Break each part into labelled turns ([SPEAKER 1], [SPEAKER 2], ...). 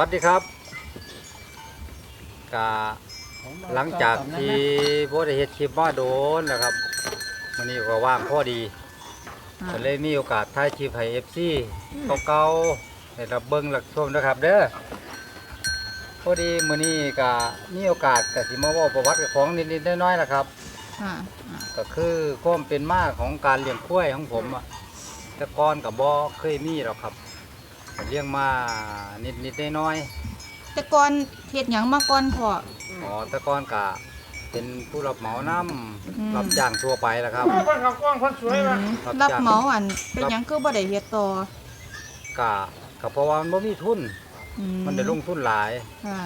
[SPEAKER 1] สวัสดีครับกาหลังจากที่บ่ได้เฮ็ดคลิปมาโดนนะครับวันนี้ก็ว่างพอดี
[SPEAKER 2] อ่า
[SPEAKER 1] ก็เลยมีโอกาสถ่ายคลิปให้ FC เก่าๆได้รับเบิ่งรับชมนะครับ เด้อพอดีมื้อนี้ก็มีโอกาสก็สิมาเว้าประวัติของนิดๆน้อยๆนะครับ
[SPEAKER 2] อ่าอ่า
[SPEAKER 1] ก็คือความเป็นมาของการเลี้ยงควายของผมอะแต่ก่อนกับบ่เคยมีหรอกครับก็ เลี้ยงมานิดๆน้อยๆ
[SPEAKER 2] แต่ก่อนเฮ็ดหยังมาก่อนพ่อ
[SPEAKER 1] อ๋อแต่ก่อนกะเป็นผู้รับเหมาน้
[SPEAKER 2] อืมำ
[SPEAKER 1] รับจ้างทั่วไปแหล้วครับ
[SPEAKER 3] คนเขากว้างคนสวย
[SPEAKER 2] อื
[SPEAKER 3] ว่ะ
[SPEAKER 2] ม
[SPEAKER 1] ครับ
[SPEAKER 2] รับ
[SPEAKER 1] จ้ะ
[SPEAKER 2] เหมาอันเป็นหยังคือบ่ได้เฮ็ดต่อกะ
[SPEAKER 1] กะเพราะว่ามันบ่มีทุน
[SPEAKER 2] อื
[SPEAKER 1] มันได้ลงทุนหลาย
[SPEAKER 2] อ่า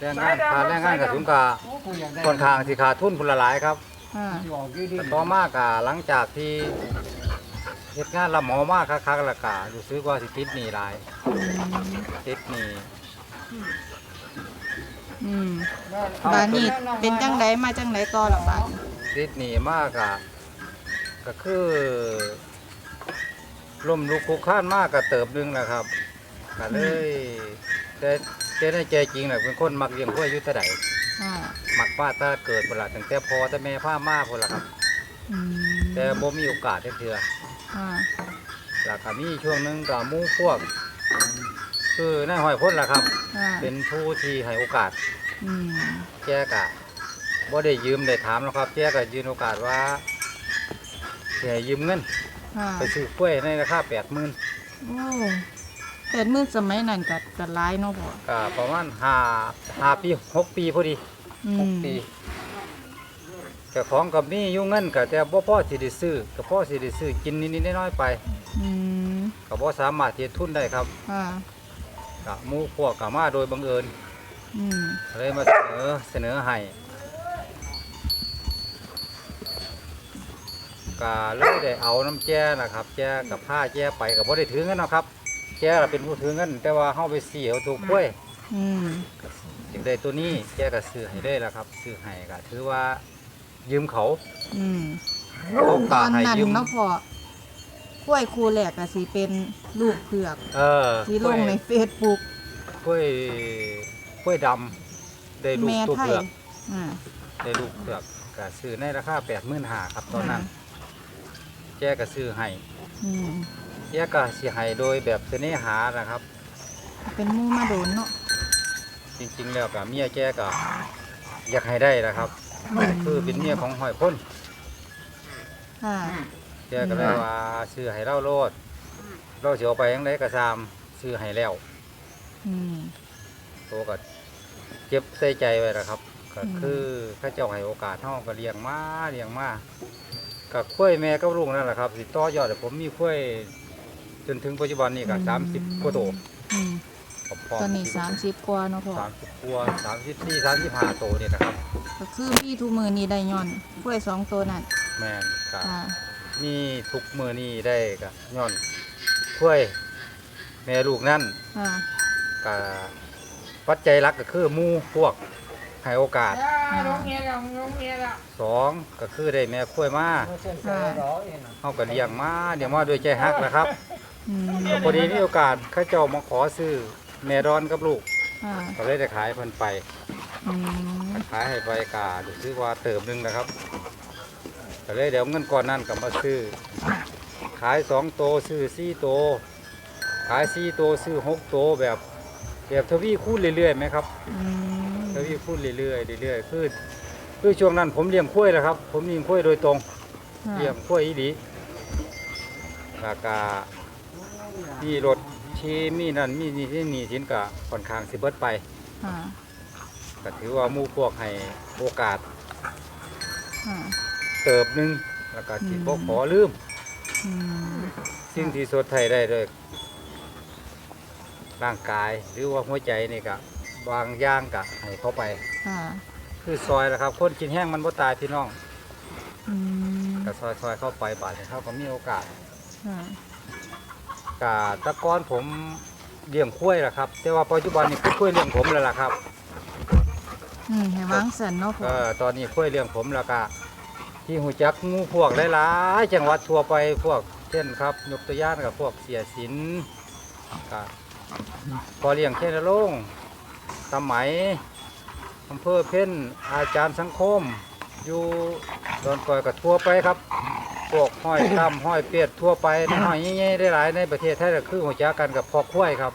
[SPEAKER 1] แรงงานค่าแรงงานกับทุนกะค่อนข้างสิขาดทุนพุ่นละหลายครับ
[SPEAKER 2] อ่า
[SPEAKER 1] แต่ต่อมากะหลังจากที่ เฮ็ดงานรับเหมามากคักๆแล้วกะรู้สึกว่าสิติดหนี้หลาย
[SPEAKER 2] อืม
[SPEAKER 1] ติดหนี้
[SPEAKER 2] อืมบาดนี้เป็นจังไดมาจังไดต่อล่ะบาดนี้
[SPEAKER 1] ติดหนี้มากกะก็คือล่มลุกคลุกคลานมากกะเติบหนึงแหละครับก็เลยแต่แต่ในใจจริงน่ะเป็นคนมักเลี้ยงกล้วยอยู่แต่ใด
[SPEAKER 2] อ่า
[SPEAKER 1] มักป้าตาเกิดพุ่นละตั้งแต่พอแต่แม่พามาพุ่นละครับ
[SPEAKER 2] อืม
[SPEAKER 1] แต่บ่มีโอกาสได้เทื่อ
[SPEAKER 2] อ่า
[SPEAKER 1] แล้วก็มีช่วงหนึงก็หมู่พวก คือนายห้อยพ้นล่ะครับ
[SPEAKER 2] อ่า
[SPEAKER 1] เป็นผู้ที่ให้โอกาส
[SPEAKER 2] อืม
[SPEAKER 1] แกกะบ่ได้ยืมได้ถามหรอกครับแกก็ยืนโอกาสว่าสิให้ยืมเงิน
[SPEAKER 2] อ่า
[SPEAKER 1] ไปซื้อกล้วยในราคา80,000
[SPEAKER 2] โอ้แต่มื้อสมัยนั้นก็ก็หลายเนาะพ่อ
[SPEAKER 1] ก็ประมาณ5 5ปี6ปีพอดี
[SPEAKER 2] อืม
[SPEAKER 1] 6ปี แต่ของกับนี่อยู่เงินก็แต่บ่พอสิได้ซื้อก็พอสิได้ซื้อกินนิดๆน้อยๆไป
[SPEAKER 2] อืม
[SPEAKER 1] ก็บ่สามารถเฮ็ดทุนได้ครับ
[SPEAKER 2] อ่า
[SPEAKER 1] ก็หมู่พวกก็มาโดยบังเอิญ
[SPEAKER 2] อืม
[SPEAKER 1] เลยมาเสนอเสนอให้ก็เลยได้เอาน้ำแจ้นะครับแจ้กับผ้าแจ้ไปก็บ่ได้ถือเงินเนาะครับแจ้เราเป็นผู้ถือเงินแต่ว่าเฮาไปเสียเอาถูกกล้วย
[SPEAKER 2] อืม
[SPEAKER 1] จึงได้ตัวนี้แจ้ก็ซื้อให้ได้แล้วครับซื้อให้ก็ถือว่า ยืมเขา
[SPEAKER 2] อืม
[SPEAKER 1] โอ
[SPEAKER 2] ต
[SPEAKER 1] กา
[SPEAKER 2] อ
[SPEAKER 1] ส
[SPEAKER 2] น
[SPEAKER 1] ให้
[SPEAKER 2] นั้น
[SPEAKER 1] ยืม
[SPEAKER 2] เนาะพ่อข้วยครูแหลกก็สิเป็นลูกเผือก
[SPEAKER 1] เออ
[SPEAKER 2] ที่ลงในเฟซบุ๊ก
[SPEAKER 1] กล้วยกล้วยดำได้ลูก
[SPEAKER 2] แม่
[SPEAKER 1] ตัว
[SPEAKER 2] ไทย
[SPEAKER 1] เผือก
[SPEAKER 2] อ่า
[SPEAKER 1] ได้ลูกเผือกก็ซื้อในราคา85,000ครับตอนนั้นแจ้ก็ซื้อให้
[SPEAKER 2] อืม
[SPEAKER 1] แจ้ก็สิให้โดยแบบเสน่หานะครับ
[SPEAKER 2] เป็นหมู่มาโดนเนาะ
[SPEAKER 1] จริงๆแล้วก็เมียแกก็อยากให้ได้นะครับ คือเป็นเมียของหอยพ้น
[SPEAKER 2] ค่ะ
[SPEAKER 1] แกก็เลยว่าซื้อให้เราโลดเราเสียไปยังไงก็ตามซื้อให้แล้ว
[SPEAKER 2] อืม
[SPEAKER 1] ตัวก็เจ็บใส่ใจไว้นะครับ ก็คือเข้าเจ้าให้โอกาสเฮาก็เลี้ยงมาเลี้ยงมากับข้วยแม่กับลูกนั่นแหละครับสิต่อยอดให้ผมมีข้วยจนถึงปัจจุบันนี้ก็สามสิบกว่าโตว
[SPEAKER 2] อืม
[SPEAKER 1] พร้อม
[SPEAKER 2] ตอนนี้สามสิบกว่าเนาะพ่อ
[SPEAKER 1] สามสิบกว่าสามสิบสี่สามสิบห้าโตวนี่นะครับ
[SPEAKER 2] ก็คือพี่ทุกมือนี้ได้ย้อนกล้วยสองตัวนั่น
[SPEAKER 1] แม่นก็
[SPEAKER 2] ค่ะ
[SPEAKER 1] นี่ทุกมือนี่ได้ก็ย้อนช่วยแม่ลูกนั่น
[SPEAKER 2] ค่ะ
[SPEAKER 1] ก็ปัจจัยหลักก็คือหมู่พวกให้โอกาส
[SPEAKER 3] ลงเมียแล้วลงเมียแล้ว
[SPEAKER 1] สองก็คือได้แม่คุ้วยมา
[SPEAKER 2] ค่ะ
[SPEAKER 1] เฮาก็เลี้ยงมาเลี้ยงมาด้วยใจฮักนะครับ
[SPEAKER 2] อืม
[SPEAKER 1] ก็พอดีมีโอกาสเข้าเจ้ามาขอซื้อ แม่ดอนกับลูก
[SPEAKER 2] ค่ะ
[SPEAKER 1] ก็เลยได้ขายเพิ่นไป
[SPEAKER 2] อืม
[SPEAKER 1] ขายให้ไปกาดูซื้อว่าเติมหนึงนะครับก็เลยเดี๋ยวเงินก้อนนั้นก็มาซื้อ ขายสองโตวซื้อสี่โตวขายสี่โตวซื้อหกโตวแบบแบบทวีคูณเรื่อยๆไหมครับ
[SPEAKER 2] อืม
[SPEAKER 1] ทวีคูณเรื่อยๆเรื่อยๆคือคือช่วงนั้นผมเลี้ยงข้วยแหละครับ ผมเลี้ยงข้วยโดยตรง
[SPEAKER 2] ค่ะ
[SPEAKER 1] เลี้ยงข้วยอีดีราคามีรถ ชีมีนั่นมีนี่ที่นี่สินกะค่อนข้างสิเบิดไป
[SPEAKER 2] ค่ะ
[SPEAKER 1] ก็ถือว่าหมู่พวกให้โอกาส
[SPEAKER 2] ค่ะ
[SPEAKER 1] เติบหนึงแล้วก็สิ
[SPEAKER 2] อืม
[SPEAKER 1] บ่ขอลืม
[SPEAKER 2] อืม
[SPEAKER 1] สิ่งที่สดไทยได้ด้วยร่างกายหรือว่าหัวใจนี่ก็บางอย่างก็ให้เขาไป
[SPEAKER 2] ค่ะ
[SPEAKER 1] คือซอยแหละครับ คนกินแห้งมันบ่ตายพี่น้อง
[SPEAKER 2] อืม
[SPEAKER 1] ก็ซอยซอยเข้าไปบาดนี้เขาก็มีโอกาส
[SPEAKER 2] ค่ะ
[SPEAKER 1] กะแตะก้อนผมเลี้ยงคุ้วยแหละครับ แต่ว่าปัจจุบันนี่คือคุ้วยเลี้ยงผมแล้วล่ะครับ
[SPEAKER 2] อืมให้วางสันเนาะพ่
[SPEAKER 1] เอ
[SPEAKER 2] อ
[SPEAKER 1] อตอนนี้คุ้วยเลี้ยงผมแล้วก็ที่หูจักงูพวกหลายๆจังหวัดทั่วไปพวกเช่นครับยกตัวอย่างกับพวกเสียสินก็พอเลี้ยงเช่นลงค์สมัยอำเภอเพ่นอาจารย์สังคม อยู่ดอนกอยกับทั่วไปครับ พวกห้อยคำห้อยเปียดทั่วไปห้อยใหญ่ๆได้หลายในประเทศไทยก็คือหัวจักกันกับพอคุ้ยครับ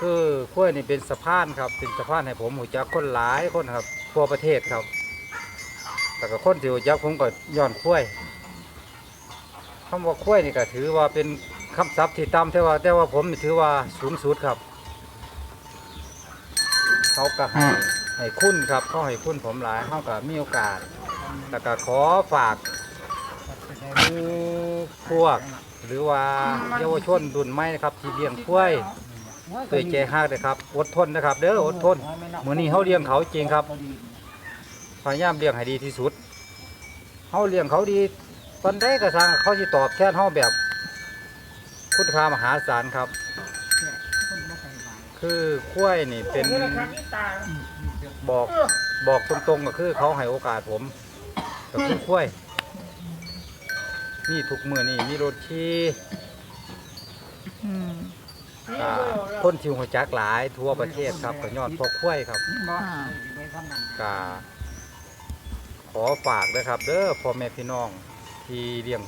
[SPEAKER 1] คือคุ้ยนี่เป็นสะพานครับเป็นสะพานให้ผมหัวจักคนหลายคนครับทั่วประเทศครับ แต่ก็คนที่หัวจักผมก็ย้อนคุ้ยคำว่าคุ้ยนี่ก็ถือว่าเป็นคำศัพท์ที่ต่ำแต่ว่าแต่ว่าผมถือว่าสูงสุดครับ เขาก็ให้ให้คุณครับเขาให้คุณผมหลายเขาก็มีโอกาสแล้วก็ขอฝาก มู่พวกหรือว่าเยาวชนรุ่นใหม่นะครับที่เลี้ยงกล้วยเคยใจฮักนะครับอดทนนะครับ เด้ออดทนมือนี้เขาเลี้ยงเขาจริงครับพยายามเลี้ยงให้ดีที่สุดเขาเลี้ยงเขาดี ตอนได้ก็สร้างเขาสิตอบแทนเขาแบบคุณค่ามหาศาลครับ คือกล้วยนี่เป็นบอกบอกตรงๆก็คือเขาให้โอกาสผมกับพี่กล้วย นี่ทุกมือนี่มีรถชี
[SPEAKER 2] อืม
[SPEAKER 1] อ่าคนชิวหัวจักหลายทั่วประเทศครับก็ยอดพอกล้วยครับ
[SPEAKER 2] ค่ะ
[SPEAKER 1] ก็ขอฝากนะครับ เด้อพ่อแม่พี่น้องที่เลี้ยง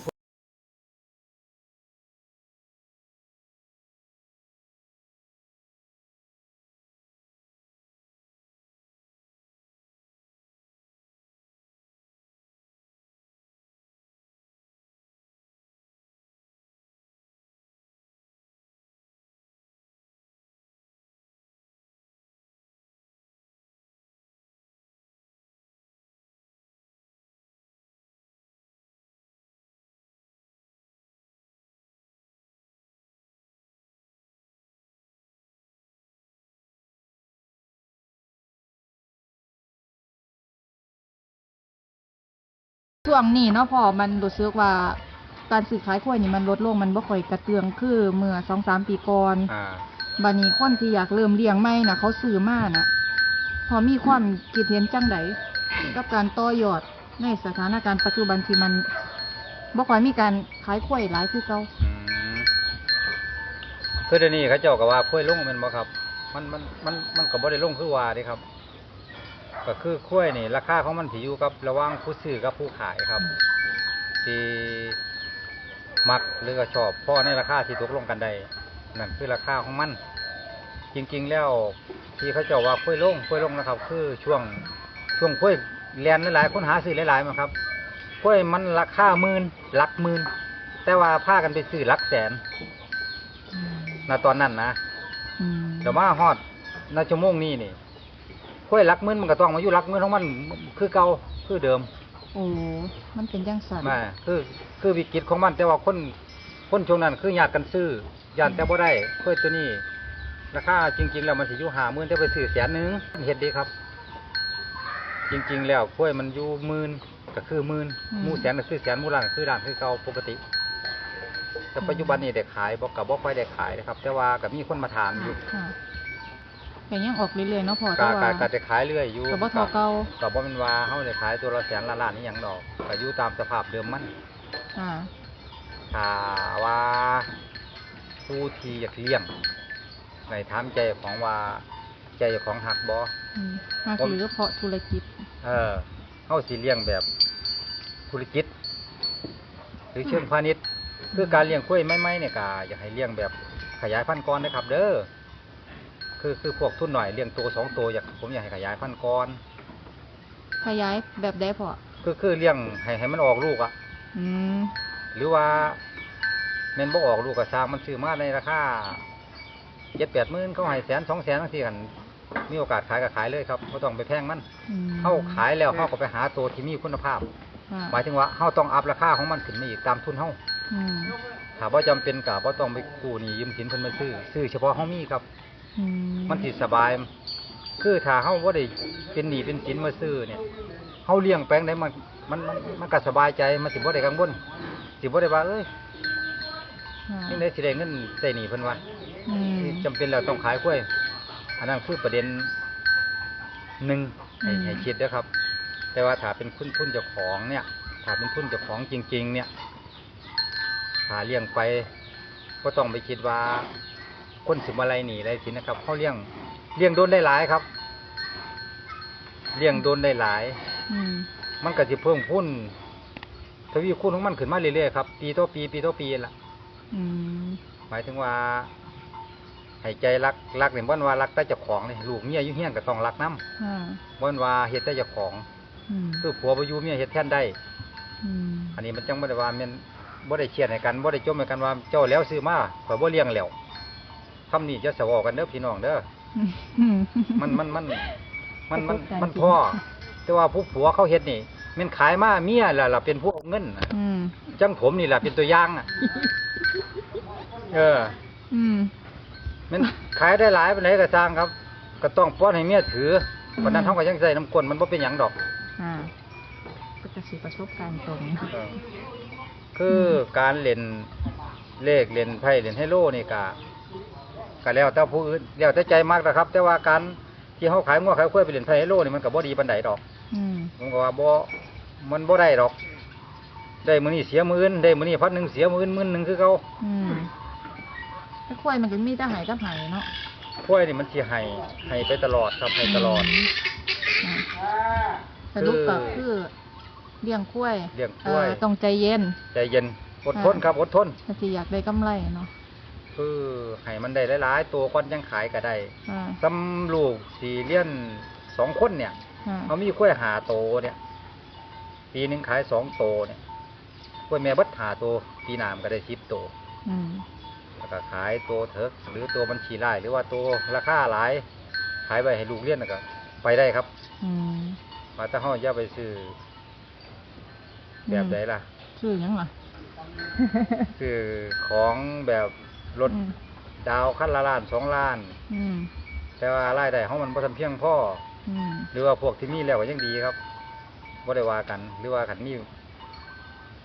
[SPEAKER 2] ช่วงนี้เนาะพอมันรู้สึกว่าการซื้อขายกล้วยนี่มันลดลงมันบ่ค่อยกระเตืองคือเมื่อสองสามปีก่อน
[SPEAKER 1] อ่า
[SPEAKER 2] บัดนี้คนที่อยากเริ่มเลี้ยงใหม่น่ะเขาซื้อมาน่ะพอมีความคิดเห็นจังไดกับการต่อยอดในสถานการณ์ปัจจุบันที่มันบ่ค่อยมีการขายกล้วยหลายคือเก่า
[SPEAKER 1] อืมคือเดี๋ยวนี้เขาเจ้าก็ว่าค่อยลงแมันบ่ครับ มันมันมันมันก็บ่ได้ลงคือว่าเด้ครับ ก็คือค่อยนี่ราคาของมันสิอยู่กับระหว่างผู้ซื้อกับผู้ขายครับที่มักหรือก็ชอบเพราะในราคาที่ตกลงกันได้นั่นคือราคาของมัน จริงๆแล้วที่เขาเจ้าว่าค่อยลงค่อยลงนะครับ คือช่วงช่วงค่อยแลนหลายๆคนหาซื้อหลายๆมาครับค่อยมันราคาหมื่นหลักหมื่นแต่ว่าพากันไปซื้อหลักแสน
[SPEAKER 2] อืม
[SPEAKER 1] ณตอนนั้นนะ
[SPEAKER 2] อืม
[SPEAKER 1] แต่ว่าฮอดณชั่วโมงนี้นี่ ค่อยหลักหมื่นมันก็ต้องมาอยู่หลักหมื่นของมันคือเก่าคือเดิม
[SPEAKER 2] โอ้มันเป็นจังสัน
[SPEAKER 1] มาคือคือวิกฤตของมัน แต่ว่าคนคนช่วงนั้นคืออยากกันซื้อยานแต่บ่ได้เพื่อตัวนี้ราคาจริง ๆ แล้วมันสิอยู่หาหมื่นแต่ไปซื้อแสนหนึ่งเห็ดดีครับ จริง ๆ แล้วกล้วยมันอยู่หมื่นก็คือหมื่นหมู่แสนก็คือแสนหมู่ล้านก็คือล้านคือเก่าปกติแต่ปัจจุบันนี้ได้ขายบอกกับบ่ค่อยได้ขายนะครับ แต่ว่ากับมีคนมาถามอยู่
[SPEAKER 2] ค่ะแต่ยังออกเรื่อยๆเนาะพอ
[SPEAKER 1] ก็
[SPEAKER 2] แต่ว่า
[SPEAKER 1] ก็ก็จะขายเรื่อยอยู่
[SPEAKER 2] ก็บ่เท่าเก่า
[SPEAKER 1] ก็บ่แมันว่าเฮาได้ขายตัวละแสนละล้านนี่หยังดอกก็อยู่ตามสภาพเดิมมัน
[SPEAKER 2] ค่ะ
[SPEAKER 1] ถ้าว่าผู้ที่อยากเลี้ยงในถามใจของว่าใจของหักบ่
[SPEAKER 2] อืมมากหรือเพราะธุรกิจ
[SPEAKER 1] เออเฮาสิเลี้ยงแบบธุรกิจ หรือเชิงพาณิชย์คือการเลี้ยงกล้วยไม้ๆเนี่ยก็อยากให้เลี้ยงแบบขยายพันธุ์ก่อนนะครับ เด้อ คือคือพวกทุนหน่อยเลี้ยงตัวสองตัวอยากผมอยากให้ขยายพันธุ์ก่อน
[SPEAKER 2] ขยายแบบได้พอ
[SPEAKER 1] คือคือเลี้ยงให้ให้มันออกลูกอะ
[SPEAKER 2] อืม
[SPEAKER 1] หรือว่าแม่นบ่ออกลูกก็สร้างมันซื้อมาในราคาเจ็ดแปดหมื่นเขาให้แสนสองแสนทั้งที่กันมีโอกาสขายก็ขายเลยครับไม่ต้องไปแพงมัน
[SPEAKER 2] อืม
[SPEAKER 1] เขาขายแล้วเขาก็ไปหาตัวที่มีคุณภาพ
[SPEAKER 2] ค่ะ
[SPEAKER 1] หมายถึงว่าเขาต้องอัพราคาของมันขึ้นมาอีกตามทุนเขา
[SPEAKER 2] อืม
[SPEAKER 1] ถ้าว่าจำเป็นกับว่าต้องไปกู้หนี้ยืมสินเพิ่นมาซื้อซื้อเฉพาะเขามีครับ
[SPEAKER 2] อื
[SPEAKER 1] มันสิสบาย คือถ้าเขาว่าได้เป็นหนี้เป็นสินมาซื้อเนี่ยเขาเลี้ยงแปลงได้มันมันมันมันก็สบายใจมันสิบ่ได้กังวลสิบ่ได้ว่าเอ้ย
[SPEAKER 2] ค่ะ
[SPEAKER 1] นี่ได้สิได้เงินใส่หนี้เพิ่นว่า
[SPEAKER 2] อืม
[SPEAKER 1] จำเป็นแล้วต้องขายกล้วย อันนั้นคือประเด็นหนึ่งให้
[SPEAKER 2] อืม
[SPEAKER 1] ให้คิดนะครับ แต่ว่าถ้าเป็นคุณทุนเจ้าของเนี่ยถ้าเป็นทุนเจ้าของจริง ๆ เนี่ยถ้าเลี้ยงไปก็ต้องไปคิดว่า คนสิมาลัยหนีอะไรสินะครับเขาเลี้ยงเลี้ยงโดนได้หลายครับ เลี้ยงโดนได้หลาย
[SPEAKER 2] อืม
[SPEAKER 1] มันก็สิเพิ่มพุ่นทวีคูณของมันขึ้นมาเรื่อยๆครับปีต่อปีปีต่อปีละ
[SPEAKER 2] อืม
[SPEAKER 1] หมายถึงว่าให้ใจรักรักเนี่ยบ่นว่ารักแต่เจ้าของนี่ลูกเมียอยู่เฮียนก็ต้องรักนำ
[SPEAKER 2] อ่า
[SPEAKER 1] บ่นว่าเฮ็ดแต่เจ้าของ
[SPEAKER 2] อืม
[SPEAKER 1] คือผัวบ่อยู่เมียเฮ็ดแทนได้
[SPEAKER 2] อืม
[SPEAKER 1] อันนี้มันจังบ่ได้ว่าแม่นบ่ได้เครียดให้กันบ่ได้จมให้กันว่าเจ้าแล้วซื้อมาข่อยบ่เลี้ยงแล้ว คำนี้จะสะเวากันเด้อพี่น้องเด้อ
[SPEAKER 2] อืม
[SPEAKER 1] มันมันมัน มันมัน
[SPEAKER 2] ประสบการณ์
[SPEAKER 1] มัน
[SPEAKER 2] จริง
[SPEAKER 1] พ่อแต่ว่าผู้ผัวเขาเฮ็ดนี่แม่นขายมาเมียล่ะล่ะเป็นผู้เอาเงินน่ะ
[SPEAKER 2] อืม
[SPEAKER 1] จังผมนี่ล่ะเป็นตัวอย่างน่ะ เออ
[SPEAKER 2] อืม
[SPEAKER 1] แมันขายได้หลายปานไหนก็สร้างครับ ก็ต้องป้อนให้เมียถือ
[SPEAKER 2] อืม
[SPEAKER 1] วันนั้นเฮาก็ยังใส่น้ำก้นมันบ่เป็นหยังดอก
[SPEAKER 2] อ่าก็จะสิประสบการณ์ตรง
[SPEAKER 1] เออคือการเล่นเลขเล่นไพ่เล่นไฮโลนี่ก็ ก็แล้วแต่ผู้อื่นแล้วแต่ใจมากนะครับ แต่ว่าการที่เฮาขายงัวขายควายไปเล่นไพ่ไฮโลนี่มันก็บ่ดีปานใดดอก
[SPEAKER 2] อืม
[SPEAKER 1] ผมก็ว่าบ่มันบ่ได้ดอก ได้มื้อนี้เสียมื้ออื่นได้มื้อนี้พันหนึงเสียมื้ออื่นมื้อหนึงคือเก่า
[SPEAKER 2] อืมไอ้ควายมันก็มีแต่หายกับหายเนาะ
[SPEAKER 1] ควายนี่มันสิให้ให้ไปตลอดครับให้ตลอด
[SPEAKER 2] อ่าสรุปก็คือเลี้ยงควาย
[SPEAKER 1] เลี้ยงควาย
[SPEAKER 2] เอ่อต้องใจเย็น
[SPEAKER 1] ใจเย็นอดทนครับอดทน
[SPEAKER 2] ถ้าสิอยากได้กำไรเนาะ
[SPEAKER 1] คือให้มันได้หลายๆ ตัวก่อนยังขายก็ได้
[SPEAKER 2] อ่า
[SPEAKER 1] ตำลูกสี่เลี้ยนสองคนเนี่ย
[SPEAKER 2] อ่า
[SPEAKER 1] เขามีกล้วยหาโตเนี่ย ปีหนึ่งขายสองโตเนี่ยกล้วยแม่เบัดหาโตปีหนามก็ได้สิบโต
[SPEAKER 2] อืม
[SPEAKER 1] แล้วก็ขายตัวเถิกหรือตัวบัญชีไร่หรือว่าตัวราคาหลาย ขายไปให้ลูกเลี้ยนแล้วก็ไปได้ครับ
[SPEAKER 2] อืม
[SPEAKER 1] มาถ้าห้อยอย่าไปซื้อแบบไหนล่ะ
[SPEAKER 2] ชื่อหยังล่ะ
[SPEAKER 1] ซื้อของแบบ รถ
[SPEAKER 2] อืม
[SPEAKER 1] ดาวคันละล้านสองล้าน
[SPEAKER 2] อืม
[SPEAKER 1] แต่ว่ารายได้ของมันบ่ทำเพียงพอ
[SPEAKER 2] อืม
[SPEAKER 1] หรือว่าพวกที่มีแล้วก็ยังดีครับบ่ได้ว่ากัน หรือว่าขันมี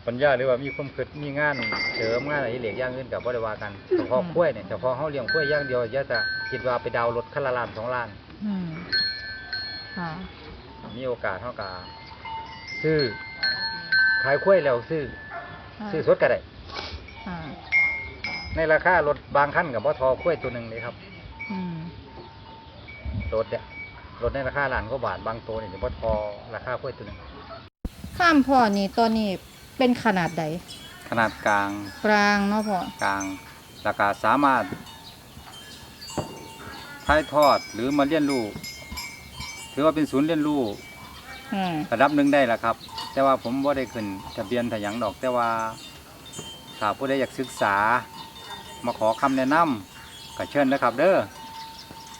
[SPEAKER 1] ปัญญาหรือว่ามีความคิดมีงานเสริมงานอะไรเหล็กอย่างอื่นกับบ่ได้ว่ากันเฉพาะกล้วยเนี่ยเฉพาะเฮาเลี้ยงกล้วยอย่างเดียวอย่าจะคิดว่าไปดาวน์รถคันละล้านสองล้าน
[SPEAKER 2] อืมค่ะ
[SPEAKER 1] มีโอกาสเฮาก็ซื้อขายกล้วยแล้วซื้อซื้อสดก็ได้
[SPEAKER 2] อ่า
[SPEAKER 1] ในราคารถบางคันกับบ่ทอกล้วยตัวหนึงเลยครับ
[SPEAKER 2] อืม
[SPEAKER 1] รถเนี่ยรถในราคาล้านกว่าบาทบางตัวนี่จะบ่ทอราคากล้วยตัวหนึง
[SPEAKER 2] ข้ามพ่อนี่ตอนนี้เป็นขนาดใด
[SPEAKER 1] ขนาดกลาง
[SPEAKER 2] กลางเนาะพ่อก
[SPEAKER 1] ลางแล้วก็สามารถถ่ายทอดหรือมาเรียนรู้ถือว่าเป็นศูนย์เรียนรู้
[SPEAKER 2] อืม
[SPEAKER 1] ระดับหนึ่งได้ละครับ แต่ว่าผมว่าได้ขึ้นทะเบียนทะหยังดอกแต่ว่าถ้าผู้ใดอยากศึกษา มาขอคำแนะนำก็เชิญนะครับ เด้อ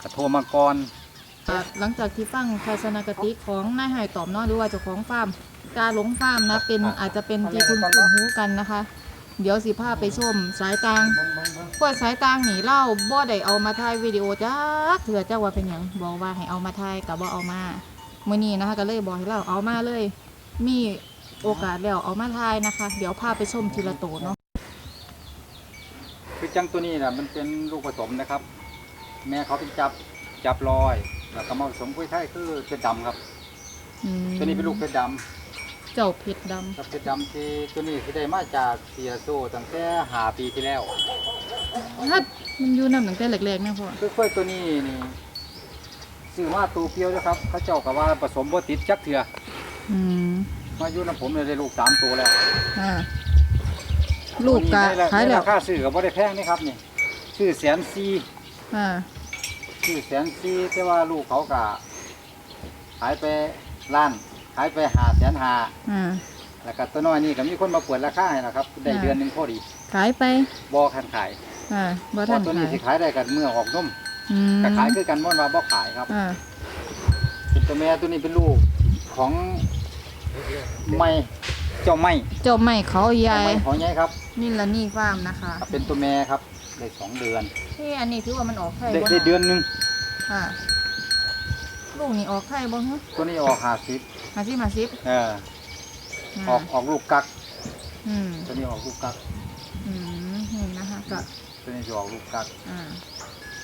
[SPEAKER 1] ก็โทรมาก่อน
[SPEAKER 2] อ่าหลังจากที่ฟังทัศนคติของนายหายตอบเนาะหรือว่าเจ้าของฟาร์มกาหลงฟาร์มนะเป็นอาจจะเป็นที่คุณคุณหูกันนะคะ เดี๋ยวสิพาไปชมสายตางพวกสายตางนี่เล่าบ่ได้เอามาถ่ายวิดีโอจ้าเถื่อเจ้าว่าเป็นหยังบอกว่าให้เอามาถ่ายกับบ่เอามามื้อนี้นะคะก็เลยบอกให้เราเอามาเลย มีโอกาสแล้วเอามาถ่ายนะคะ เดี๋ยวพาไปชมทีละโตวเนาะ
[SPEAKER 1] คือจังตัวนี้นะมันเป็นลูกผสมนะครับ แม่เขาเป็นจับจับลอย แล้วก็มาผสมกล้วยไข่คือเพชรดำครับ
[SPEAKER 2] อืม
[SPEAKER 1] ตัวนี้เป็นลูกเพชรดำ
[SPEAKER 2] เจ้าเพชรดำ
[SPEAKER 1] ครับเพชรดำที่ตัวนี้ที่ได้มาจากเซียโซตั้งแต่หาปีที่แล้ว
[SPEAKER 2] ฮัดมันอยู่นำตั้งแต่แรกๆนะพ่อ
[SPEAKER 1] คือกล้วยตัวนี้นี่ซื้อมาตัวเปรียวนะครับ เขาเจ้ากับว่าผสมบ่ติดจักเถื่อ
[SPEAKER 2] อืม
[SPEAKER 1] มาอยู่น้ำผมเลยได้ลูกสามตัวแล้ว
[SPEAKER 2] อ่า ลูกกะ
[SPEAKER 1] ตัวนี้ได้
[SPEAKER 2] ขาย
[SPEAKER 1] ได้
[SPEAKER 2] แล้ว
[SPEAKER 1] ราคาซื้อกับบ่ได้แพงนี่ครับนี่ซื้อแสนซี
[SPEAKER 2] อ่า
[SPEAKER 1] ซื้อแสนซีแต่ว่าลูกเขากะขายไปล้านขายไปหาแสนหา
[SPEAKER 2] อ่า
[SPEAKER 1] แล้วก็ตัวน้อยนี่ก็มีคนมาเปิดราคาให้นะครับได้
[SPEAKER 2] อ่า
[SPEAKER 1] เดือนหนึ่งพอดี
[SPEAKER 2] ขายไป
[SPEAKER 1] บ่คันขาย
[SPEAKER 2] อ่าบ่
[SPEAKER 1] เพ
[SPEAKER 2] ทัน
[SPEAKER 1] ราะตัวนี้
[SPEAKER 2] ขาย
[SPEAKER 1] สิขายได้กันเมื่อออกนม
[SPEAKER 2] อืม
[SPEAKER 1] ก็ขายคือกันม่วนว่าบ่ขายครับ
[SPEAKER 2] อ่า
[SPEAKER 1] เป็นตัวแม่ตัวนี้เป็นลูกของไม่ เจ้าไม่
[SPEAKER 2] เจ้าไม่เขาใหญ่
[SPEAKER 1] เจ้าไม่ของใหญ่ครับ
[SPEAKER 2] นี่ละนี่ฟาร์มนะคะ
[SPEAKER 1] เป็นตัวแม่ครับได้สองเดือน
[SPEAKER 2] เฮ้อันนี้ถือว่ามันออกไข่
[SPEAKER 1] ได้
[SPEAKER 2] บ่
[SPEAKER 1] ได้เดือนหนึง
[SPEAKER 2] อ่าลูกนี่ออกไข่บ่ฮะ
[SPEAKER 1] ตัวนี้ออกหาสิบ
[SPEAKER 2] มาสิมาสิบ
[SPEAKER 1] เออออกออกลูกกัก
[SPEAKER 2] อืม
[SPEAKER 1] ตัวนี้ออกลูกกัก
[SPEAKER 2] อืมนี่นะคะก็
[SPEAKER 1] ตัวนี้จะออกลูกกัก
[SPEAKER 2] อ่า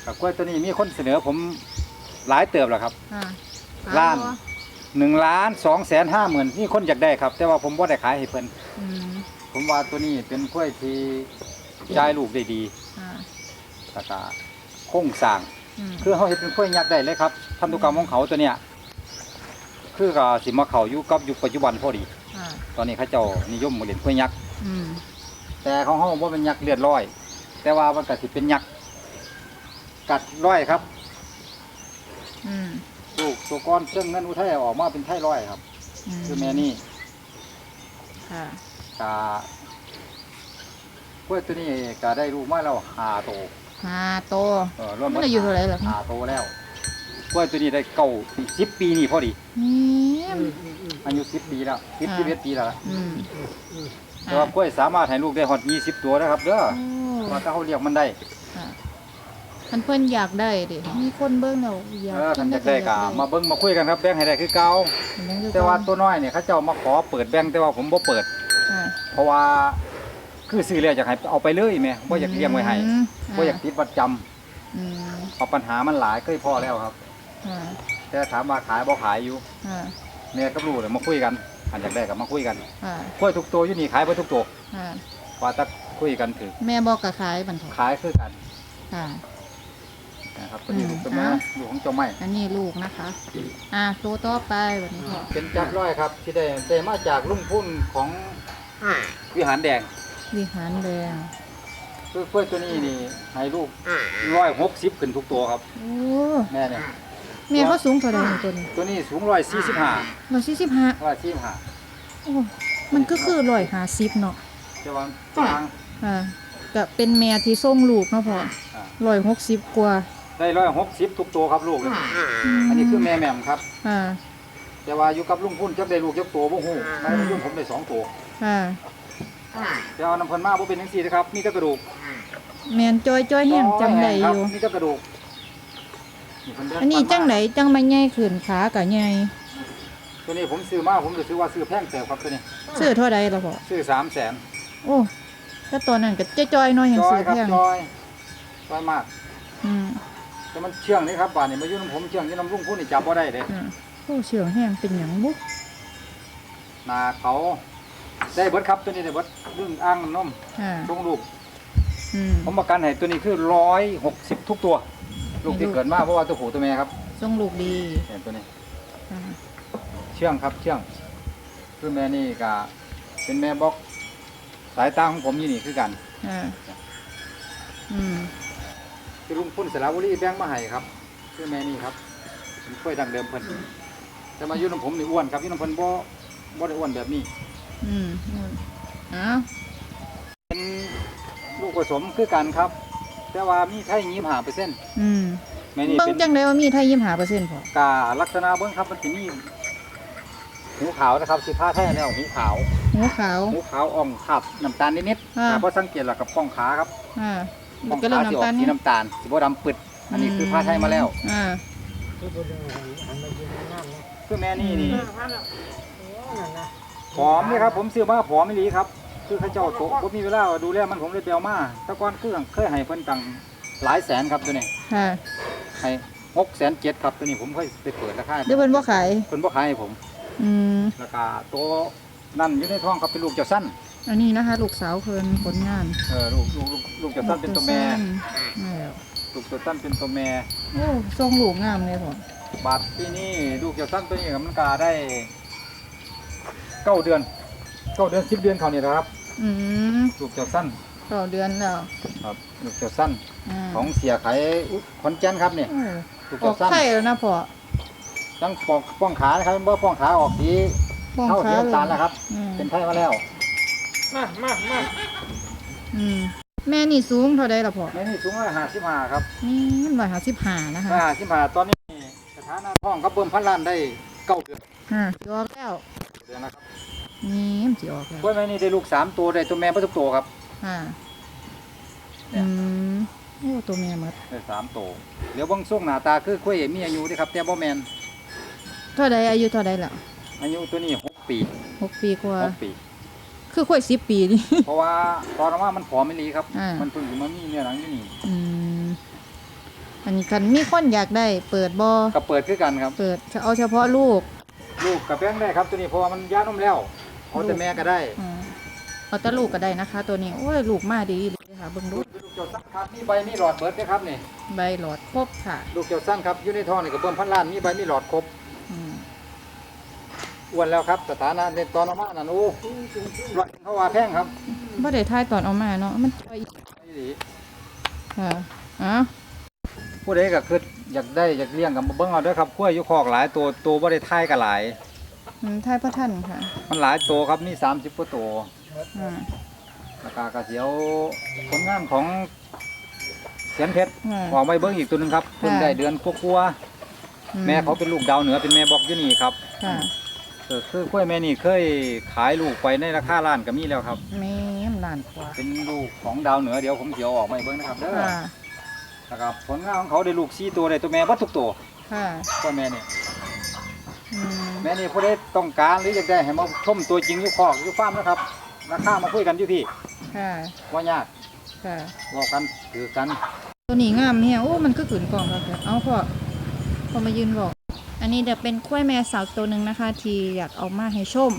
[SPEAKER 1] กับกล้วยตัวนี้มีคนเสนอผมหลายเติบแล้วครับ
[SPEAKER 2] อ่า
[SPEAKER 1] ล้าน
[SPEAKER 2] ขยบ่
[SPEAKER 1] หนึ่งล้านสองแสนห้าหมื่นนี่คนอยากได้ครับ แต่ว่าผมว่าได้ขายให้เพิ่น
[SPEAKER 2] อืม
[SPEAKER 1] ผมว่าตัวนี้เป็นกล้วยที่จ่ายลูกได้ดี
[SPEAKER 2] อ่า
[SPEAKER 1] แล้วก็โครงสร้าง
[SPEAKER 2] อืม
[SPEAKER 1] คือเขาเห็นเป็นกล้วยยักษ์ได้เลยครับพันธุกรรมของเขาตัวเนี้ยคือก็สิมาเขาอยู่กับยุคปัจจุบันพอดี
[SPEAKER 2] อ่า
[SPEAKER 1] ตอนนี้เขาเจ้านิยมเล่นกล้วยยักษ์
[SPEAKER 2] อืม
[SPEAKER 1] แต่ของเขาบ่เป็นยักษ์เลือดร้อย แต่ว่ามันก็สิเป็นยักษ์กัดร้อยครับ
[SPEAKER 2] อืม
[SPEAKER 1] ลูก ตัวก้อนเครื่องเงินอุทัยออกมาเป็นไทร้อยครับ คือแม่นี่
[SPEAKER 2] ค่ะ
[SPEAKER 1] กกล้วยตัวนี้ก็ได้ลูกมาแล้วหาโต
[SPEAKER 2] หาโต
[SPEAKER 1] เออรวม
[SPEAKER 2] มันอายุเท่าไหร่ล่ะ
[SPEAKER 1] หาโตแล้วกล้วยตัวนี้ได้เก้าสิบปีนี่พอดี
[SPEAKER 2] นี่ม
[SPEAKER 1] อายุสิบปีแล้วสิบ
[SPEAKER 2] อ่า
[SPEAKER 1] สิบเอ็ดปีแล้วล่ะ
[SPEAKER 2] อืม
[SPEAKER 1] แต่ว่ากล้วยสามารถให้ลูกได้ฮอดยี่สิบตัวนะครับ เด้อ
[SPEAKER 2] โอ้
[SPEAKER 1] ว่าถ้าเขาเลี้ยงมันได้
[SPEAKER 2] ค่ะ มันเพิ่นอยากได้ดิมีคนเบิ่งแล้วอยาก
[SPEAKER 1] เออ
[SPEAKER 2] กิ
[SPEAKER 1] คัน
[SPEAKER 2] น
[SPEAKER 1] จะได้ก็มาเบิ่งมาคุยกันครับแบ่งให้ได้คือเก่าแต่ว่าตัวน้อยเนี่ยเขาเจ้ามาขอเปิดแบ่งแต่ว่าผมบ่เปิด
[SPEAKER 2] อ่า
[SPEAKER 1] เพราะว่าคือซื้อแล้วอยากให้เอาไปเลยแม่บ่อยากเลี้ยงไว้ให้
[SPEAKER 2] ม
[SPEAKER 1] บ่อยากติดประจำ
[SPEAKER 2] อืม
[SPEAKER 1] เพราะปัญหามันหลายเคยพอแล้วครับ
[SPEAKER 2] อ่า
[SPEAKER 1] แต่ถามว่าขายบ่ขายอยู่
[SPEAKER 2] อ่า
[SPEAKER 1] แม่กับลูกเนี่ยมาคุยกันอันอยากได้ก็มาคุยกัน
[SPEAKER 2] อ่าก
[SPEAKER 1] ล้วยทุกตัวอยู่นี่ขายไปทุกตัว
[SPEAKER 2] อ่า
[SPEAKER 1] ว่าถ้าคุยกันถือ
[SPEAKER 2] แม่บอกกับขายบันทอะ
[SPEAKER 1] ขายคือกัน
[SPEAKER 2] ค่ะ
[SPEAKER 1] นะครับตัวนี้
[SPEAKER 2] อืม
[SPEAKER 1] ลูกตัวแม่
[SPEAKER 2] อะ
[SPEAKER 1] ลูกของเจ้าไม้
[SPEAKER 2] อันนี้ลูกนะคะ อ่าตัวต่อไปวันนี้พ่อ
[SPEAKER 1] เป็นจับร้อยครับ ที่ได้ได้มาจากลุงพุ่นของวิหารแดง
[SPEAKER 2] วิหารแดง
[SPEAKER 1] คือกล้วยตัวนี้นี่ให้ลูกร้อยหกสิบขึ้นทุกตัวครับ
[SPEAKER 2] โอ้
[SPEAKER 1] แม่เนี่ย
[SPEAKER 2] แม่เขาสูงเท่าไหร่นี่ตัวนี้
[SPEAKER 1] ตัวนี้สูงร้อยสี่สิบห้า
[SPEAKER 2] ร้อยสี่สิบห้า
[SPEAKER 1] ร้อยสี่สิบห้า
[SPEAKER 2] โอ้มันก็คือร้อยห้าสิบเนาะ
[SPEAKER 1] จะวางกลาง
[SPEAKER 2] อ่าก็เป็นแม่ที่ส่งลูกเนาะพ่อ
[SPEAKER 1] อ่า
[SPEAKER 2] ร้อยหกสิบกว่า
[SPEAKER 1] ได้ร้อยหกสิบทุกตัวครับลูกเนี่ย
[SPEAKER 2] ม
[SPEAKER 1] อันนี้คือแม่แหม่มครับ
[SPEAKER 2] อ่า
[SPEAKER 1] แต่ว่าอยู่กับลุงพุ่นจักได้ลูกจักตัวบ่ฮู้ในรุ่นผมได้สองตัว
[SPEAKER 2] อ่า
[SPEAKER 1] แต่เอาน้ำเพิ่นมาบ่เป็นจังซี่นะครับมีแต่กระดูก
[SPEAKER 2] แม่นจอยจอยแห้งจำได้อยู่
[SPEAKER 1] ครับมีแต่กระดูกนี่เพิ่เดิ
[SPEAKER 2] อันนี้จังไหนจังไม่ใหญ่ขึ้นขากับใหญ่
[SPEAKER 1] ตัวนี้ผมซื้อมาผมรู้สึกว่าซื้อแพงเติบครับตัวนี้
[SPEAKER 2] ซื้อเท่าใดล่ะพ่อ
[SPEAKER 1] ซื้อ300,000
[SPEAKER 2] โอ้ถ้าตอนนั้นก็จอยๆหน้อยยัง
[SPEAKER 1] จอ
[SPEAKER 2] ซื้
[SPEAKER 1] ย
[SPEAKER 2] อ
[SPEAKER 1] ครับ
[SPEAKER 2] แพง
[SPEAKER 1] จอยจอยมาก
[SPEAKER 2] อืม
[SPEAKER 1] แต่มันเชื่องนี่ครับบ้านนี้มาอยู่น้ำผมเชื่องอยู่น้ำลุงพุ่นนี่จับบ่ได้เด้
[SPEAKER 2] อ่าโอ้เชื่องแห้งเป็นหยังบุ
[SPEAKER 1] หนาเขาได้เบิดครับตัวนี้ได้เบิดเรื่องอ่างนม
[SPEAKER 2] อ่า
[SPEAKER 1] ทรงลูก
[SPEAKER 2] อืม
[SPEAKER 1] ผมประกันให้ตัวนี้คือ160ทุกตัว ลูกที่เกิดมาเพราะว่าตัวผู้ตัวแม่ครับ
[SPEAKER 2] ทรงลูกดี
[SPEAKER 1] เห็นตัวนี้
[SPEAKER 2] อ่า
[SPEAKER 1] เชื่องครับเชื่องคือแม่นี่ก็เป็นแม่บอกสายตาของผมอยู่นี่คือกัน
[SPEAKER 2] อ่าอืม
[SPEAKER 1] คือลุงพุ่นสระบุรีแบงมาให้ครับคือแม่นี่ครับเป็นกล้วยดังเดิมเพิ่นแต่มาอยู่น้ำผมนี่อ้วนครับอยู่น้ำเพิ่นบ่บ่ได้อ้วนแบบนี้
[SPEAKER 2] อืมนู่นอ้าว
[SPEAKER 1] เป็นลูกผสมคือกันครับ แต่ว่ามีไข่ยี่ห้าเปอร์เซ็นต์
[SPEAKER 2] อืม
[SPEAKER 1] แม่นี่
[SPEAKER 2] เบิ่ง
[SPEAKER 1] เป็น
[SPEAKER 2] จังไดว่ามีไทยยิ้มหาเปอร์เซ็นต์พอ กา
[SPEAKER 1] ลักษณะเบิ้งครับมันจะมีหูขาวนะครับสิผ้าแท้แล้วหูขาว
[SPEAKER 2] หูขาว
[SPEAKER 1] หูขาวอ่องขับน้ำตาลนิดๆ
[SPEAKER 2] อ่า
[SPEAKER 1] แต่พอสังเกตแล้วกับป้องขาครับ
[SPEAKER 2] อ่า
[SPEAKER 1] ป้อง
[SPEAKER 2] ก็เริ่
[SPEAKER 1] ขามสิออก
[SPEAKER 2] น้ำตาล
[SPEAKER 1] สี
[SPEAKER 2] นี่
[SPEAKER 1] น้ำตาลสีบ่ดำปึด อันนี้คือผ้าไทยมาแล้ว
[SPEAKER 2] อ่า
[SPEAKER 1] คือแม่นี่นี่
[SPEAKER 3] พันอะโอ้นั่นนะ
[SPEAKER 1] ผอมนี่ครับ ผมซื้อมาผอมไม่ดีครับ คือเข้าเจ้าโตผมมีเวลาดูแลมันผมเลยเปียวมาแตะก่อนคือเคยให้เพิ่นตังหลายแสนครับตัวนี้
[SPEAKER 2] ค่ะ
[SPEAKER 1] ให้หกแสนเจ็ดครับตัวนี้ผมเคยไปเปิดราคา
[SPEAKER 2] เดี๋ยวเพิ่นบ่ขาย
[SPEAKER 1] เพิ่นบ่ขายให้ผม
[SPEAKER 2] อืม
[SPEAKER 1] ราคาตัวนั่นอยู่ในท้องครับเป็นลูกเจ้าสั้น
[SPEAKER 2] อันนี้นะคะ ลูกสาวเพิ่นผลงาน
[SPEAKER 1] เออลูกลูกลูกลูกเจ้าสั้นเป็นตัวแม่
[SPEAKER 2] นี่แล้ว
[SPEAKER 1] ลูกเจ้าสั้นเป็นตัวแม่
[SPEAKER 2] โอ้ทรงลูกงามเลยพ่อบา
[SPEAKER 1] ทที่นี่ลูกเจ้าสั้นตัวนี้ก็มันกาได้เก้าเดือนเก้าเดือนสิบเดือนเขานี่นะครับ
[SPEAKER 2] อืม
[SPEAKER 1] ลูกเจ้าสั้น
[SPEAKER 2] ต่อเดือนแล้ว
[SPEAKER 1] ครับลูกเจ้าสั้น
[SPEAKER 2] อ่า
[SPEAKER 1] ของเสียไขขอนแก่นครับนี่
[SPEAKER 2] โอ้
[SPEAKER 1] ลูก
[SPEAKER 2] ออ
[SPEAKER 1] เจ้ากสั้น
[SPEAKER 2] ไข่แล้วนะพ่อ
[SPEAKER 1] ตั้งปอกป้องขานะครับเมื่อป้องขาออกสี
[SPEAKER 2] ป้อง
[SPEAKER 1] เท่า
[SPEAKER 2] ขา
[SPEAKER 1] สี
[SPEAKER 2] เลย
[SPEAKER 1] น้ำตาลแล้วครับ
[SPEAKER 2] อืม
[SPEAKER 1] เป็นไทยมาแล้ว
[SPEAKER 3] มามามา
[SPEAKER 2] อืมแม่นี่สูงเท่าใดล่ะพ่อ
[SPEAKER 1] แม่นี่สูงร้อยห้าสิบห้าครับ
[SPEAKER 2] นี่มันร้อยห้าสิบห้านะคะ
[SPEAKER 1] ร้อยห้าสิบห้าตอนนี้สถานะท้องครับเบิ่มพันล้านได้เก้าเดือน
[SPEAKER 2] อ่าสิออกแล้ว
[SPEAKER 1] เดือนนะครับ
[SPEAKER 2] นี่มันสิออกแล้ว
[SPEAKER 1] กล้วยแม่นี่ได้ลูกสามตัวได้ตัวแม่ประทุกตัวครับ
[SPEAKER 2] อ่า
[SPEAKER 1] เนี่
[SPEAKER 2] อื
[SPEAKER 1] ย
[SPEAKER 2] มโอ้ตัวแม่หมด
[SPEAKER 1] ได้สามตัวเดี๋ยวเบางส่งหน้าตาคือกล้วยมีอายุเด้ครับแต่บ่แมน
[SPEAKER 2] เท่าใดอายุเท่าใดล่ะ
[SPEAKER 1] อายุตัวนี้หกปี
[SPEAKER 2] หกปีกว่า
[SPEAKER 1] หกปี
[SPEAKER 2] คือค่อยสิบปีนี่
[SPEAKER 1] เพราะว่าตอนนั้นว่ามันผอมไม่รีครับ
[SPEAKER 2] อ่ามั
[SPEAKER 1] มันเพิ่งสิมามีเนื้อหนังอยู่นี่
[SPEAKER 2] อืมอันนี้คันมีคนอยากได้ เปิดบอ
[SPEAKER 1] ก็เปิดคือกันครับ
[SPEAKER 2] เปิดเอาเฉพาะลูก
[SPEAKER 1] ลูกกับแป้งได้ครับตัวนี้เพราะว่ามันย่านมแล้วเอาแต่แม่ก็ได้
[SPEAKER 2] อ่าเอาแต่ลูกก็ได้นะคะ ตัวนี้โอ้ยลูกมาดีเลยค่ะค่ะเบิ่งดู
[SPEAKER 1] ลูกเจ้าสั้นครับมีใบมีหลอดเบิดนะครับนี่
[SPEAKER 2] ใบหลอดครบค่ะ
[SPEAKER 1] ลูกเจ้าสั้นครับอยู่ในท้องนี่ก็เบิ่มพันล้านมีใบมีหลอดครบ
[SPEAKER 2] อืม
[SPEAKER 1] อ้วนแล้วครับสถานะในตอนออกมานั่นโอ้ร้อยเขาว่าแพงครับ
[SPEAKER 2] บ่ได้ทายตอนเอามาเนาะ มันจ่อย
[SPEAKER 1] ไอ้ดี
[SPEAKER 2] ค่ะอ้าว
[SPEAKER 1] ผู้ใดก็คืออยากได้อยากเลี้ยงกับเบิ่งเอาเด้อครับกล้วยอยู่คอกหลายตัวตัวบ่ได้ทายก็หลาย
[SPEAKER 2] อืมทายพระท่านค่ะ
[SPEAKER 1] มันหลายตัวครับมี30กว่าตัว
[SPEAKER 2] อ่า
[SPEAKER 1] แล้วก็กระเสียวผลงานของเสียนเพชร
[SPEAKER 2] อ่า
[SPEAKER 1] ออกมาเบิ้งอีกตัวหนึงครับเพิ่งได้เดือนกลัวา
[SPEAKER 2] อื
[SPEAKER 1] ๆแม่เขาเป็นลูกดาวเหนือเป็นแม่บอกอยู่นี่ครับ
[SPEAKER 2] ค่ะ
[SPEAKER 1] เออคือกล้วยแม่นี่เคยขายลูกไปในราคาล้านก็มีแล้วครับ
[SPEAKER 2] แม่มล้านกว่า
[SPEAKER 1] เป็นลูกของดาวเหนือเดี๋ยวผมเสียวออกมาให้เบิ้งนะครับเด้อ
[SPEAKER 2] ค่ะ
[SPEAKER 1] แล้วก็ผลงานของเขาได้ลูกสี่ตัวได้ตัวแม่วัดทุกตัว
[SPEAKER 2] ค่ะ
[SPEAKER 1] กล้วยแม่นี่
[SPEAKER 2] อืม
[SPEAKER 1] แม่นี่ผู้ใดต้องการหรืออยากได้ให้มาชมตัวจริงอยู่คอกอยู่ฟาร์มนะครับราคามาคุยกันอยู่พี่
[SPEAKER 2] ค่ะ
[SPEAKER 1] ว่ายาก
[SPEAKER 2] ค่ะ
[SPEAKER 1] บอกกันถือกัน
[SPEAKER 2] ตัวนี้งามเนี่ยโอ้ มันก็ขืนกล่องแล้วเอาพอพอมายืนบอก อันนี้เดี๋ยวเป็นกล้วยแม่สาวตัวหนึ่งนะคะ ที่อยากเอามาให้ชม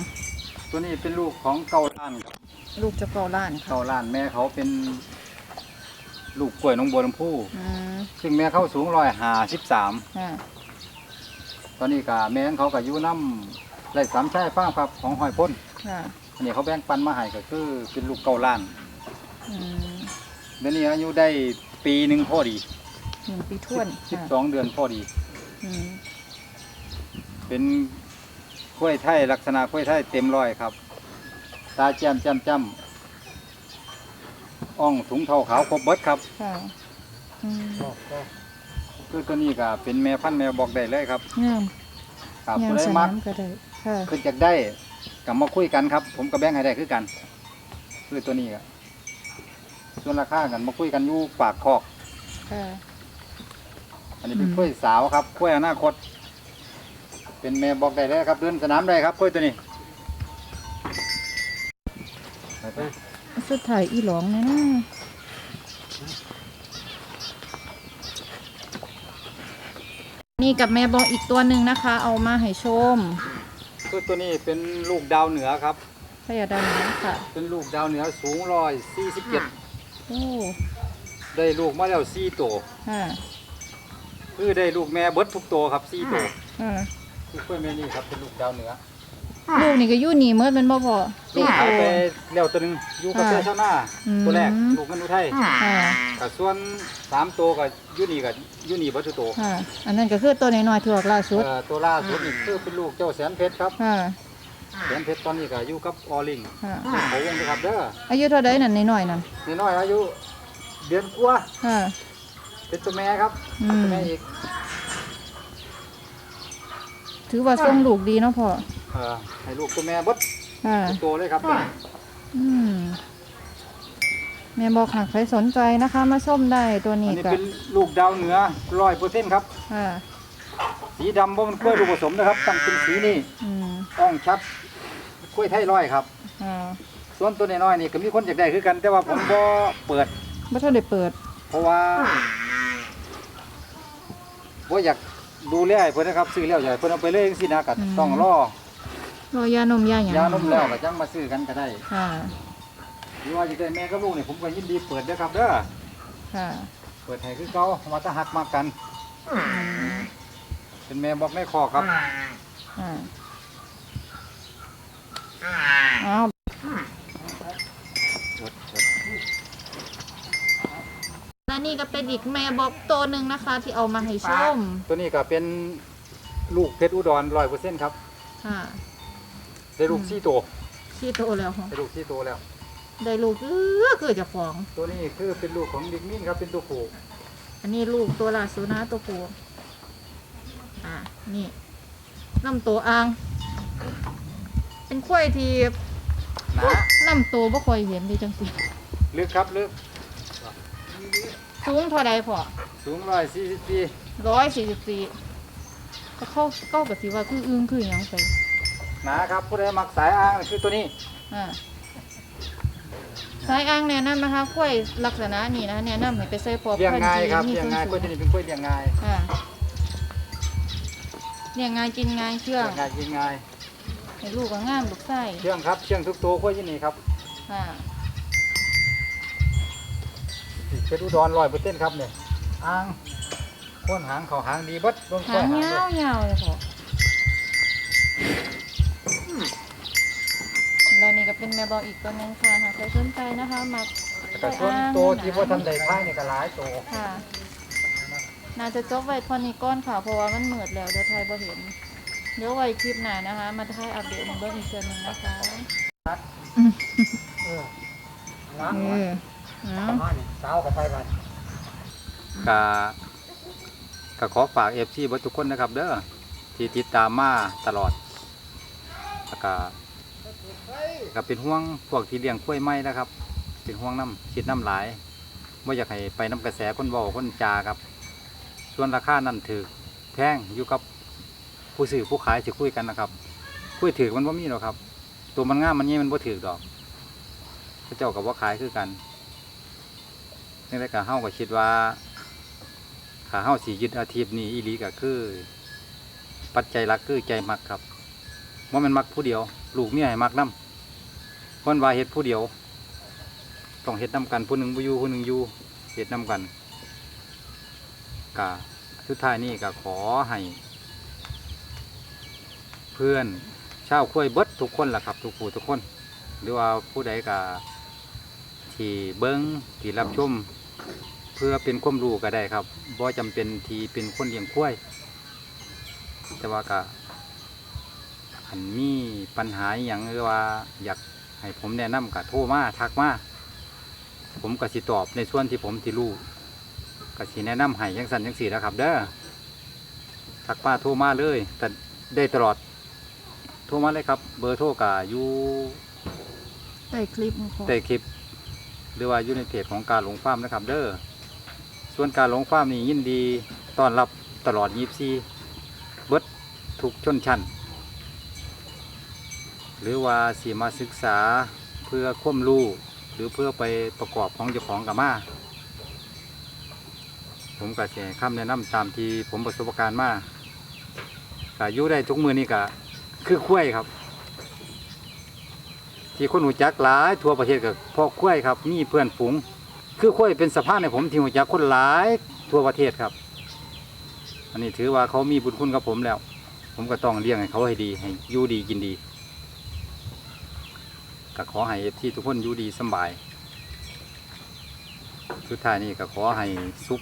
[SPEAKER 1] ตัวนี้เป็นลูกของเกาล้านครับ
[SPEAKER 2] ลูกเจะเกาล้านค่ะ
[SPEAKER 1] เกาล้านแม่เขาเป็น ลูกกล้วยน้องบัวลำพู
[SPEAKER 2] อืม
[SPEAKER 1] ซึ่งแม่เขาสูงร้อยห้าสิบสาม
[SPEAKER 2] ค่ะ
[SPEAKER 1] ตอนนี้กะแม่ของเขากับยูน้ำไรสามชายฟ้าร์มครับของหอยพ่น
[SPEAKER 2] ค่ะ
[SPEAKER 1] อันนี้เขาแบ่งปันมาให้ก็คือเป็นลูกเกาล้าน
[SPEAKER 2] อืม
[SPEAKER 1] เดี๋ยวนี้อายุได้ปีหนึ่งพอดี
[SPEAKER 2] หนึ่งปีท้วน
[SPEAKER 1] สิบ
[SPEAKER 2] ค่ะ
[SPEAKER 1] สองเดือนพอดี
[SPEAKER 2] อืม
[SPEAKER 1] เป็นกล้วยไทยลักษณะกล้วยไทยเต็มร้อยครับ ตาแจ่มแจ่มจ้ำอ่องถุงเท้าขาวครบเบิดครับ
[SPEAKER 2] ค่ะอืม
[SPEAKER 3] บอกบอก
[SPEAKER 1] คือตัวนี้ก็เป็นแม่พันธุ์แม่บอกได้เลยครับ
[SPEAKER 2] งาม
[SPEAKER 1] ครับ
[SPEAKER 2] งาม
[SPEAKER 1] ผู้ใด
[SPEAKER 2] ส
[SPEAKER 1] มั
[SPEAKER 2] นากมก็ได้ค่ะ
[SPEAKER 1] คืออยากได้กับมาคุยกันครับ ผมกับแบงค์ให้ได้คือกัน คือตัวนี้ครับส่วนราคากันมาคุยกันอยู่ปากคอก
[SPEAKER 2] ค่ะ
[SPEAKER 1] อันนี้เป็น
[SPEAKER 2] อืม
[SPEAKER 1] กล้วยสาวครับกล้วยอนาคต เป็นแม่บอกได้เลยครับเดินสนามได้ครับกล้วยตัวนี้ไปไป
[SPEAKER 2] สุดท้ายอีหลองเนี่ยนะนี่กับแม่บอกอีกตัวหนึ่งนะคะ เอามาให้ชม
[SPEAKER 1] คือตัวนี้เป็นลูกดาวเหนือครับ
[SPEAKER 2] พยาดานะค่ะ
[SPEAKER 1] เป็นลูกดาวเหนือสูงร้อยสี่สิบเจ็ด
[SPEAKER 2] โอ้
[SPEAKER 1] ได้ลูกมาแล้วสี่ตัว
[SPEAKER 2] ค่ะ
[SPEAKER 1] คือได้ลูกแม่เบิดทุกตัวครับสี่ตัว
[SPEAKER 2] อ่า
[SPEAKER 1] คือกล้วยแม่นี่ครับเป็นลูกดาวเหนือ
[SPEAKER 2] ลูกนี่ก็อยู่นี่เมื่อเป็นบ่พอ
[SPEAKER 1] ลูกขายไปแล้วตัวหนึงอยู่กับ
[SPEAKER 2] อ่า
[SPEAKER 1] เจ้าชาวนา
[SPEAKER 2] อืม
[SPEAKER 1] ตัวแรกลูกมันอุทัย
[SPEAKER 2] ค่ะ
[SPEAKER 1] กับส่วนสามตัวกับยูนี่กับยูนี่บัตุโตว
[SPEAKER 2] ค่ะ อันนั้นก็คือตัวน้อยๆที่ออกล่าสุด
[SPEAKER 1] เอ่อตัวล่าสุดนี่คือเป็นลูกเจ้าแสนเพชรครับ
[SPEAKER 2] ค่ะ
[SPEAKER 1] แสนเพชรตอนนี้ก็อยู่กับออลิง
[SPEAKER 2] ค่ะ
[SPEAKER 1] เขาวงนะครับเด้อ
[SPEAKER 2] อายุเท่าใดนั่นน้อยๆนั่น
[SPEAKER 1] นี่น้อยอายุเดือนกว่า
[SPEAKER 2] ค่ะ
[SPEAKER 1] เป็นตัวแม่ครับ
[SPEAKER 2] อืม
[SPEAKER 1] ตัวแม่อีก
[SPEAKER 2] ถือว่าทรงลูกดีเนาะพ่อ
[SPEAKER 1] เอ่อให้ลูกตัวแม่เบด
[SPEAKER 2] ค่ะ
[SPEAKER 1] ทุกตัวเลยครับ
[SPEAKER 2] อืมแม่บอกหากใครสนใจนะคะ มาส้มได้ตัว
[SPEAKER 1] อัน
[SPEAKER 2] นี้
[SPEAKER 1] นี้
[SPEAKER 2] ก็
[SPEAKER 1] เป็นลูกดาวเหนือร้อยเปอร์เซ็นต์ครับ
[SPEAKER 2] ค่ะ
[SPEAKER 1] สีดำบ่มันกล้วยลูกผสมนะครับต้องเป็นสีนี่
[SPEAKER 2] อืม
[SPEAKER 1] อ่องชัดกล้วยไทยร้อยครับ
[SPEAKER 2] อ่า
[SPEAKER 1] ส่วนตัวน้อยๆนี่ก็มีคนอยากได้คือกันแต่ว่าผมก็เปิด
[SPEAKER 2] บ่ทันได้เปิด
[SPEAKER 1] เพราะว่าว่าอยาก ดูแลให้เพิ่นนะครับซื้อแล้วอยากให้เพิ่นเอาไปเลยจังซี่นะก็
[SPEAKER 2] อืม
[SPEAKER 1] ต้องรอ
[SPEAKER 2] รอยานมยาหยัง
[SPEAKER 1] ยานมแล้วก็จังมาซื้อกันก็ได้
[SPEAKER 2] ค่ะ
[SPEAKER 1] หรือว่าจะได้แม่กับลูกนี่ผมก็ยินดีเปิดเด้อครับเด้อ
[SPEAKER 2] ค่ะ
[SPEAKER 1] เปิดให้คือเก่าว่าถ้าหักมากัน
[SPEAKER 2] อืม
[SPEAKER 1] เป็นแม่บอกในคอกครับ
[SPEAKER 2] อ่าเอา
[SPEAKER 1] จดจด
[SPEAKER 2] และนี่ก็เป็นอีกแม่บอกตัวหนึ่งนะคะ ที่เอามาให้ชม
[SPEAKER 1] ตัวนี้ก็เป็นลูกเพชรอุดร100%ครับ
[SPEAKER 2] ค่ะ
[SPEAKER 1] ได้ลูก
[SPEAKER 2] อืม
[SPEAKER 1] สี่ตัว
[SPEAKER 2] ที่โตแล้วค่ะ
[SPEAKER 1] ได้ลูกสี่ตัวแล้ว
[SPEAKER 2] ได้ลูกเออคือเจะฟ้าของ
[SPEAKER 1] ตัวนี้คือเป็นลูกของดิกมินครับเป็นตัวผู้
[SPEAKER 2] อันนี้ลูกตัวล่าสุดนะตัวผู้อ่านี่ลำตัวอ่าง เป็นควายที่
[SPEAKER 1] หนา
[SPEAKER 2] ลำตัวบ่ค่อยเห็นดีจังสิ
[SPEAKER 1] ลึกครับลึก
[SPEAKER 2] สูงเท่าใดพอ
[SPEAKER 1] สูง144
[SPEAKER 2] ร้อยสี่สิบสี่ก็เข้าเข้ากับสิว่าคืออึ้งคือหยังไป
[SPEAKER 1] หนาครับผู้ใดมักสายอ้างคือตัวนี้
[SPEAKER 2] อ่าสายอ่างแนะนำนะคะควายลักษณะนี้นะแนะนำให้ไปใส่พอ
[SPEAKER 1] เลี้ยงง่ายครับ
[SPEAKER 2] มี
[SPEAKER 1] เลี้ยง
[SPEAKER 2] ส่วน
[SPEAKER 1] ง่ายกล้วย
[SPEAKER 2] สู
[SPEAKER 1] ตัวนี้เป็นกล้วยเลี้ยงง่าย
[SPEAKER 2] อ่าเลี้ยงง่ายกินง่ายเชื่อง
[SPEAKER 1] เลี้ยงง่ายกินง่าย
[SPEAKER 2] ให้ลูกก็งามลูกไส้
[SPEAKER 1] เชื่องครับเชื่องทุกตัวกล้วยที่นี่ครับ
[SPEAKER 2] ค่ะ
[SPEAKER 1] เป็นอุดรร้อยเปอร์เซ็นต์ครับเนี่ยอ่างโคนหางเขาหางดีเบัดเบิ่งค่
[SPEAKER 2] หา
[SPEAKER 1] อย
[SPEAKER 2] ง
[SPEAKER 1] หาง
[SPEAKER 2] เงา
[SPEAKER 1] เบิ่ง
[SPEAKER 2] เงาเลยค่ะแล้วนี่ก็เป็นแม่บอกอีกตัวหนึงค่ะหากใครสนใจนะคะมา
[SPEAKER 1] แต่ส่วนโตวที่พ่ทันได้ค่ายนี่ก็หลายโต
[SPEAKER 2] ค่ะ น่าจะจบไว้เทอนี้ก้อนค่ะ เพราะว่ามันเหมือดแล้วเดี๋ยวไทยบ่เห็น เดี๋ยวไว้คลิปหน้านะคะ มาไทยอัปเดตในเบิ้งอีกเดือนหนึ่งนะคะ
[SPEAKER 1] เออล้าง
[SPEAKER 2] เอ
[SPEAKER 1] หัว
[SPEAKER 2] อ เอา
[SPEAKER 1] มานี่สาวกับไปบัดกะกะขอฝากเอฟซีเบิดทุกคนนะครับ เด้อที่ติดตามมาตลอดแล้วก็ก็เป็นห่วงพวกที่เลี้ยงกล้วยไม้นะครับ เป็นห่วงน้ำคิดน้ำหลายว่อยากให้ไปน้ำกระแสคนเบาคนจาครับ ส่วนราคานั่นถือแพงอยู่กับผู้ซื้อผู้ขายจะคุยกันนะครับ คุยถือมันว่ามีหรอกครับ ตัวมันง่ามมันนี่มันบ่ถือดอกพระเจ้ากับว่าขายคือกัน นี่แหละก็เฮาก็คิดว่าขาเฮาสียึดอาชีพนี้อีหลีก็คือ ปัจจัยหลักคือใจมักครับว่ามันมักผู้เดียว ลูกเมียให้มักนํคนว่าเฮ็ดผู้เดียว ต้องเฮ็ดนํกันผู้หนึ่งบ่อยู่ผู้หนึ่งยูเฮ็ดนํกันกะสุดท้ายนี่ก็ขอให้ เพื่อนชาวคุ้ยเบิดทุกคนล่ะครับ ทุกผู้ทุกคน หรือว่าผู้ใดก็ที่เบิ้งที่รับชม พื่อเป็นความรู้ก็ได้ครับบ่จำเป็นที่เป็นคนเลี้ยงคุ้วย แต่ว่าก็อันมีปัญหาอหย่างหรือว่าอยากให้ผมแนะนำก็โทรมาทักมาผมก็สิตอบในส่วนที่ผมที่รู้ก็สิแนะนำให้ยังสันยังสี่นะครับ เด้อทักมาโทรมาเลย แต่ได้ตลอด โทรมาเลยครับ เบอร์โทรกาอยู่
[SPEAKER 2] ใต้คลิปของ
[SPEAKER 1] ใต้คลิป หรือว่าอยู่ในเพจของการหลงฟาร์มนะครับ เด้อ ส่วนการหลงฟาร์มนี่ยินดีต้อนรับตลอดยีบซีเบิดทุกชนชั้น หรือว่าสีมาศึกษาเพื่อควมรู้หรือเพื่อไปประกอบของเจ้าของกับมา ผมก็จะให้คำแนะนำตามที่ผมประสบการณ์มาก็อยู่ได้ทุกมือนี่ก็คือคุ้ยครับ ที่คนหูจักหลายทั่วประเทศกับพ่อคุ้ยครับ มีเพื่อนฝูง คือคุ้วยเป็นสะพานในผมที่หูจักคนหลายทั่วประเทศครับ อันนี้ถือว่าเขามีบุญคุณกับผมแล้ว ผมก็ต้องเลี้ยงให้เขาให้ดีให้อยู่ดีกินดีก็ขอให้ที่ทุกคนอยู่ดีสบาย สุดท้ายนี่ก็ขอให้สุข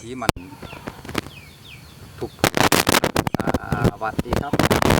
[SPEAKER 1] ที่มันทุกสวัสดีครับ